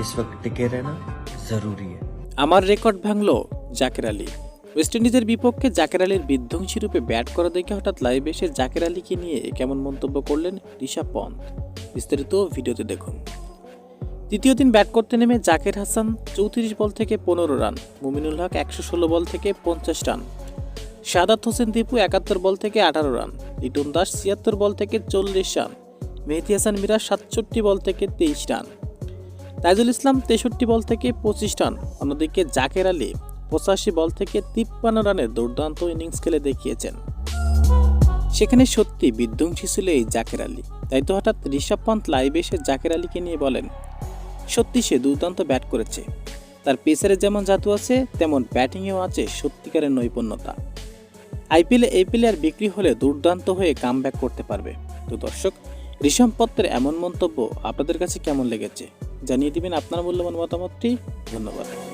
इस वक्त टिके रहना जरूरी है আমার রেকর্ড ভাঙল জাকের আলী ওয়েস্ট ইন্ডিজের বিপক্ষে জাকের আলীর বিধ্বংসী রূপে ব্যাট করা দেখে হঠাৎ লাইভ এসে জাকের আলীকে নিয়ে কেমন মন্তব্য করলেন ঋষভ পন্থ বিস্তারিত ভিডিওতে দেখুন তৃতীয় দিন ব্যাট করতে নেমে জাকের হাসান চৌত্রিশ বল থেকে পনেরো রান মুমিনুল হক একশো ষোলো বল থেকে পঞ্চাশ রান সাদাত হোসেন দীপু একাত্তর বল থেকে আঠারো রান লিটন দাস ছিয়াত্তর বল থেকে চল্লিশ রান মেহেদি হাসান মিরাজ সাতষট্টি বল থেকে তেইশ রান তাইজুল ইসলাম তেষট্টি বল থেকে পঁচিশ রান। অন্যদিকে জাকের আলী পঁচাশি বল থেকে তিপ্পান্ন রানের দুর্দান্ত ইনিংস খেলে দেখিয়েছেন। সেখানে সত্যি বিধ্বংসী ছিল এই জাকের আলী। তাই তো হঠাৎ ঋষভ পন্থ লাইভ এসে জাকের আলীকে নিয়ে বলেন, সত্যি সে দুর্দান্ত ব্যাট করেছে। তার পেসারে যেমন জাদু আছে, তেমন ব্যাটিংয়েও আছে সত্যিকারের নৈপুণ্যতা। আইপিএলে এই প্লেয়ার বিক্রি হলে দুর্দান্ত হয়ে কাম করতে পারবে। তো দর্শক, ঋষভ পত্রের এমন মন্তব্য আপনাদের কাছে কেমন লেগেছে? জানিয়ে দিবেন আপনার মূল্যবান মতামতটি। ধন্যবাদ।